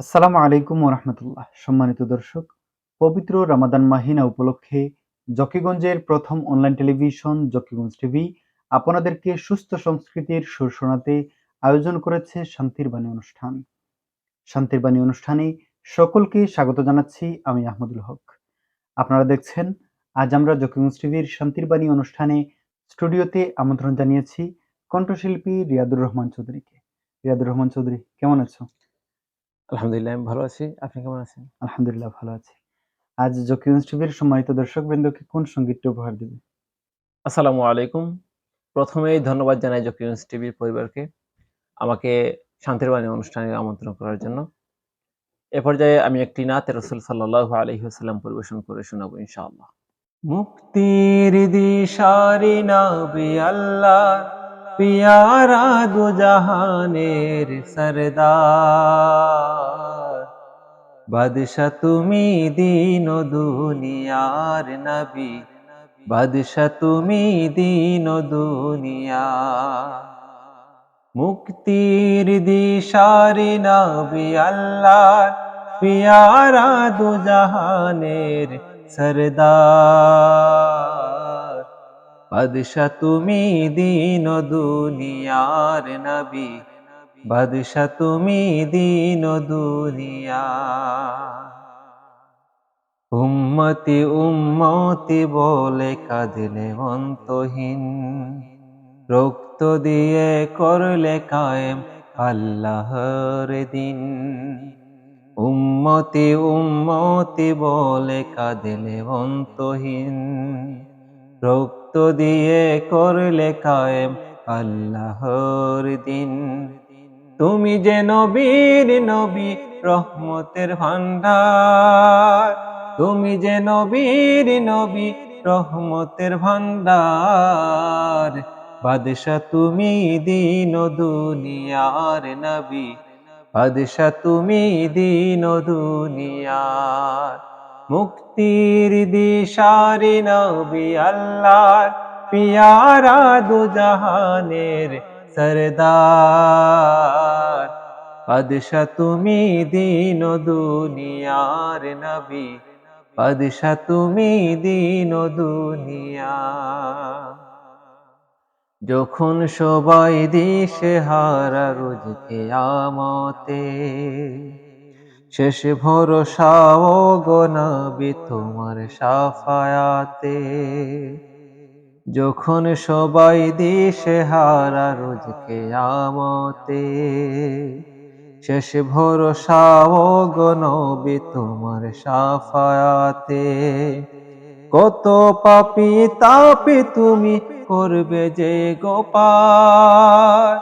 আসসালামু আলাইকুম ওরহমতুল্লাহ। সম্মানিত দর্শক, পবিত্র রমাদান মাহিনা উপলক্ষে জকিগঞ্জের প্রথম অনলাইন টেলিভিশন জকিগঞ্জ টিভি আপনাদেরকে সুস্থ সংস্কৃতির সুর আয়োজন করেছে শান্তির বাণী অনুষ্ঠান। শান্তির বাণী অনুষ্ঠানে সকলকে স্বাগত জানাচ্ছি আমি আহমদুল হক। আপনারা দেখছেন, আজ আমরা জকিগঞ্জ টিভির শান্তির বাণী অনুষ্ঠানে স্টুডিওতে আমন্ত্রণ জানিয়েছি কণ্ঠশিল্পী রিয়াদুর রহমান চৌধুরীকে। রিয়াদুর রহমান চৌধুরী, কেমন আছো? আলহামদুলিল্লাহ আমি ভালো আছি। আপনি কেমন আছেন? আলহামদুলিল্লাহ ভালো আছি। আজ জকিগঞ্জ টিভির সম্মানিত দর্শক বৃন্দকে কোন সঙ্গীতটি উপহার দেবে? আসসালামু আলাইকুম। প্রথমেই ধন্যবাদ জানাই জকিউন্স টিভির পরিবারকে আমাকে শান্তির বাণী অনুষ্ঠানে আমন্ত্রণ করার জন্য। এ পর্যায়ে আমি একটি নাতে রসুল সাল্লাহ আলহিহাল্লাম পরিবেশন করে শোনাবো ইনশাআল্লাহ। মুক্তির দিশারি নবী আল্লাহ পিয়ারা দু জাহানের সরদার। বাদশা তুমি দিন দুনিয়ার নবী। বাদশা তুমি দিন দুনিয়া। মুক্তির দিশারি নবী আল্লাহ পিয়ারা দু জাহানের সরদার। বাদশা তুমি দিন দুনিয়ার নবী। বাদশা তুমি দিন দুনিয়া। উম্মতি উম্মতি বলে কাঁদলে অন্তহীন। রক্ত দিয়ে করলে কায়েম আল্লাহর দিন। উম্মতি উম্মতি বলে কাঁদলে অন্তহীন। রক্ত দিয়ে করলে কায়েম আল্লাহর দিন। তুমি যে নবীর নবী, রহমতের ভান্ডার তুমি যে নবীর নবী, রহমতের ভান্ডার বাদশা তুমি দিন দুনিয়ার নবী। বাদশা তুমি দিন দুনিয়ার। মুক্তির দিশারি নবী আল্লাহর পিয়ারা দু জাহানের সরদার। বাদশা তুমি দিন দুনিয়ার নবী বাদশা তুমি দিন দুনিয়া। যখন সবাই দিশে হারা রোজ কেয়ামতে শেষ ভরসা ও গনাবি তোমার সাফায়াতে। যখন সবাই দিশে হারা রোজ কেয়ামতে শেষ ভরসা ও গনবি তোমার সাফায়াতে। কত পাপি তাপি তুমি করবে যে গোপাল,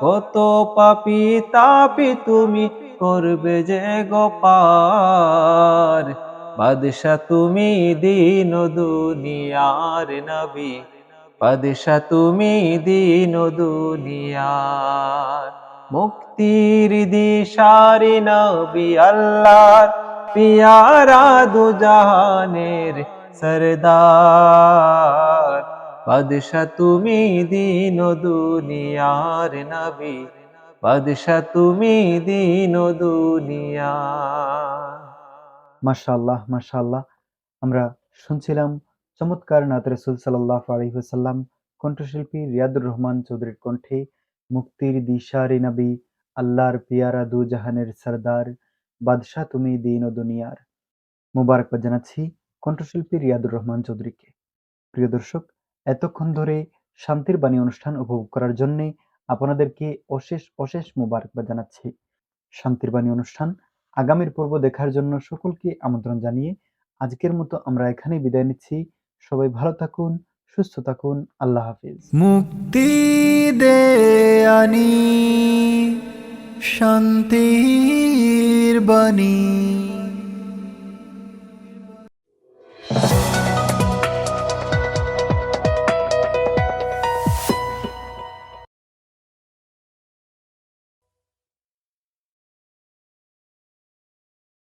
কত পাপি তাপি তুমি করবে যে গোপার বাদশা তুমি দিন দুনিয়ার নবী। বাদশা তুমি দিন দুনিয়ার। মুক্তির দিশারি নবী আল্লাহর পিয়ারা দু জাহানের সরদার। বাদশা তুমি দিন দুনিয়ার নবী। বাদশা তুমি দিন দুনিয়া। মাশাআল্লাহ মাশাআল্লাহ। আমরা শুনছিলাম চমৎকার নাত রসুল সাল্লাহ আলহিহাসাল্লাম কণ্ঠশিল্পী রিয়াদুর রহমান চৌধুরীর কণ্ঠে মুক্তির দিশারি নবী, আল্লাহর পিয়ারা দু জাহানের সরদার বাদশাহ তুমি দিন ও দুনিয়ার। মুবারকবাদ জানাচ্ছি কণ্ঠশিল্পী রিয়াদুর রহমান চৌধুরীকে। প্রিয় দর্শক, এতক্ষণ ধরে শান্তির বাণী অনুষ্ঠান উপভোগ করার জন্যে আপনাদেরকে অশেষ অশেষ মুবারকবাদ জানাচ্ছি। শান্তির বাণী অনুষ্ঠান আগামীর পর্ব দেখার জন্য সকলকে আমন্ত্রণ জানিয়ে আজকের মতো আমরা এখানে বিদায় নিচ্ছি। সবাই ভালো থাকুন, সুস্থ থাকুন, আল্লাহ হাফিজ। মুক্তি দেয়ানি শান্তির বাণী।